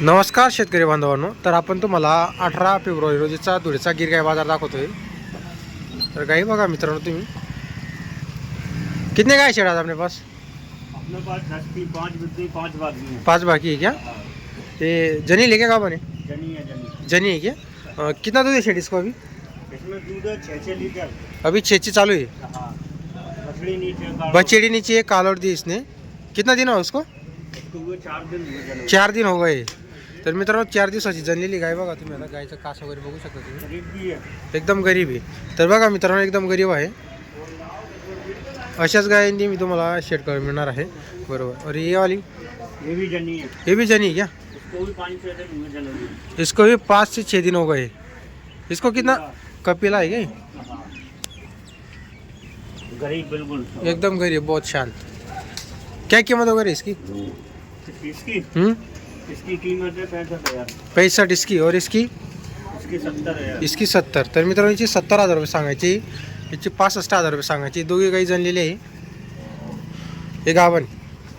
नमस्कार शेतकरी बांधवांनो. तर आपण तुम्हाला अठरा फेब्रुवारी रोजीचा धुळेचा गिर गाय बाजार दाखवतोय. तर गाई बघा मित्रांनो तुम्ही. कितने गाय शेड आज आपल्या पास? अपने पास दस पाँच बाकी हैं पाच बाकी है क्या? ते जनी लेके का बने जनी है जनी जनी है क्या? अ, कितना दूध है शेड इसको अभी? इसमें दूध है छः छः लीटर. अभी छः छः चालू है हाँ. बछड़ी नीचे। बचेड़ी नीचे एक कालोड दी इसने. कितना दिन हुआ उसको? इसको हुए चार दिन हुए जने चार दिन हो गए। तर मित्रांनो चार दिवसाची जनलेली गाय बघा तुम्ही आता गायचं कास वगैरे बघू शकता तुम्ही. है एकदम गरीब आहे. तर बघा मित्रांनो एकदम गरीब आहे. अशाच गायींनी मी तुम्हाला शेड करून मिळणार आहे. बरोबर. और ये वाली. ये भी जनी है ये भी जनी क्या? इसको भी पाँच से छः दिन हो गए. इसको कितना? कपिला है क्या? हाँ। गरीब बिल्कुल। एकदम गरीब बहुत शांत. क्या कीमत वगैरह इसकी? इसकी? हम्म? इसकी कीमत है पैंसठ हज़ार। पैंसठ इसकी और इसकी? इसकी सत्तर हज़ार। इसकी सत्तर। तर मित्रांनो हिची सत्तर हज़ार रुपये सांगायची हिची पासष्ट हज़ार रुपये सांगायची. दोघी काही जनलेली आहे. हे गावन.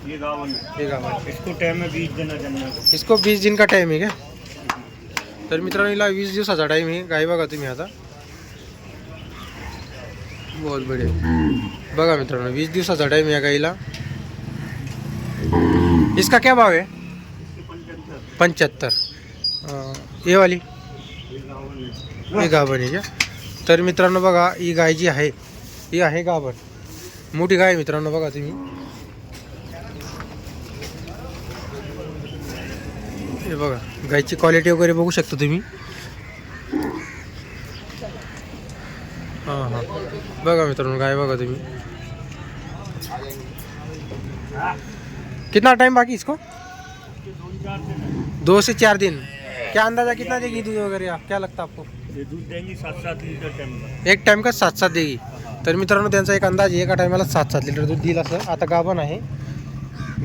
ये गावन है हे गावन. इसको टाइम है बीस दिन है को। इसको वीस दिन का टाइम आहे का तर मित्रांनो हिला वीस दिवसाचा टाइम आहे. गाय बघा तुम्ही आता. बहुत बढिया. बघा मित्रांनो वीस दिवसाचा टाइम आहे गाईला. इसका क्या भाव है पंच्याहत्तर. ये वाली? ये है ही गाभण आहे का? तर मित्रांनो बघा, ही गाय जी ही आहे गाभण. मोठी गाय आहे मित्रांनो, बघा तुम्ही. हे बघा, गायची क्वालिटी वगैरे शकता तुम्ही. हाँ हाँ. बघा गाय बघा कितना टाइम बाकी इसके? दो से चार दिन। क्या अंदाजा कितना देगी दूध वगैरह आप? क्या लगता है आपको? ये दूध देंगी सात सात लीटर टाइम एक टाइम का सात सात देगी। तर मित्रांनो त्यांचा एक अंदाज एका टायमाला सात सात लिटर दूध दिलं असं. आता गाभण आहे.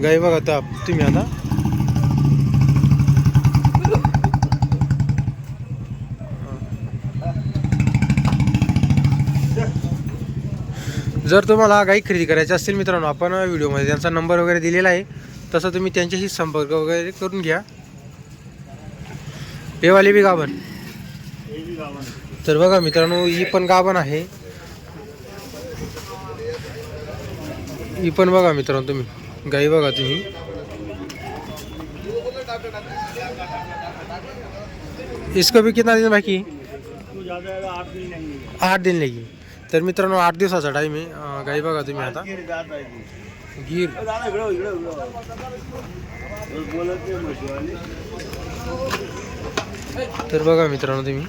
गाई बघा आप- तुम्ही आता. जर तुम्हाला गाई खरेदी करायची असतील मित्रांनो आपण व्हिडिओमध्ये त्यांचा नंबर वगैरे दिलेला आहे. तसं तुम्ही त्यांच्याशी संपर्क वगैरे करून घ्या. बी गाभण. भी है तर बघा मित्रांनो ही पण गाभण आहे. ही पण बघा मित्रांनो तुम्ही. गाई बघा तुम्ही. इसको भी कितना दिन बाकी? है? है आठ दिन नहीं आठ दिन लगी. तर मित्रांनो आठ दिवसाचा टाईम आहे. अं, गाई बघा तुम्ही आता. गिर तर बघा मित्रांनो तुम्ही.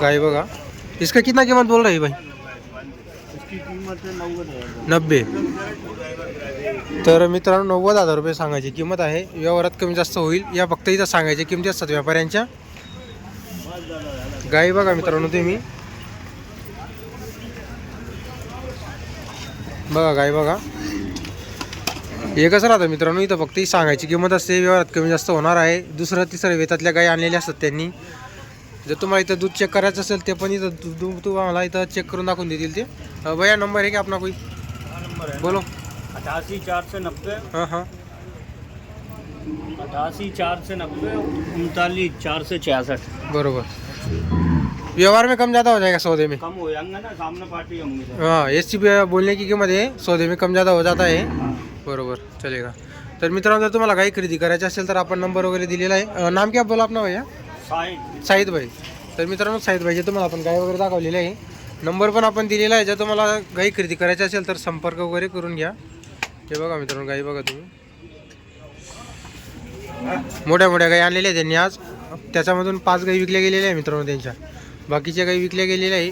गाय बघा. इसका कितना कीमत बोल रही भाई? नब्बे. तर मित्रांनो नव्वद हजार रुपये सांगायची किंमत आहे. व्यवहारात कमी जास्त होईल. या फक्त इथं सांगायच्या किमती असतात व्यापाऱ्यांच्या. गाई बघा मित्रांनो तुम्ही. बघा गाई बघा. कसं राहतं मित्रांनो इथं फक्त ही सांगायची किंमत असते व्यवहारात कमी जास्त होणार आहे. दुसरं तिसरं वेतातल्या गाई आणलेल्या असतात त्यांनी. जर तुम्हाला इथं दूध चेक करायचं असेल ते पण इथं दूध तुम्हाला इथं चेक करून दाखवून देतील ते. भैया नंबर है क्या अपना कोई? नंबर है बोलो. अठासी चार से नब्बे. हाँ हाँ. अठासी चार से नब्बे उनतालीस चार से छियासठ बरोबर. व्यवहार में कम ज़्यादा हो जाएगा सौदे में। कम हो जाएंगे ना सामने पार्टी होंगी हाँ एस ची बोलने की कीमत है सौदे में कम ज़्यादा हो जाता है। बरोबर चलेगा। तर मित्रांनो जर तुम्हाला काही खरेदी करायची असेल तर आपण नंबर वगैरे दिलेला आहे. अं, नाम क्या बोला अपना भैया? साईद भाई. तर मित्रांनो साईद भाईचे तुम्हाला आपण गाय वगैरे दाखवलेले आहे नंबर पण आपण दिलेला आहे. जर तुम्हाला गाई खरेदी करायची असेल तर संपर्क वगैरे करून घ्या. हे बघा मित्रांनो गाई बघा तुम्ही. मोठ्या मोठ्या गाई आणलेल्या आहेत त्यांनी आज. त्याच्यामधून पाच गाई विकल्या गेलेल्या आहे मित्रांनो त्यांच्या. बाकीच्या काही विकल्या गेलेल्या आहे.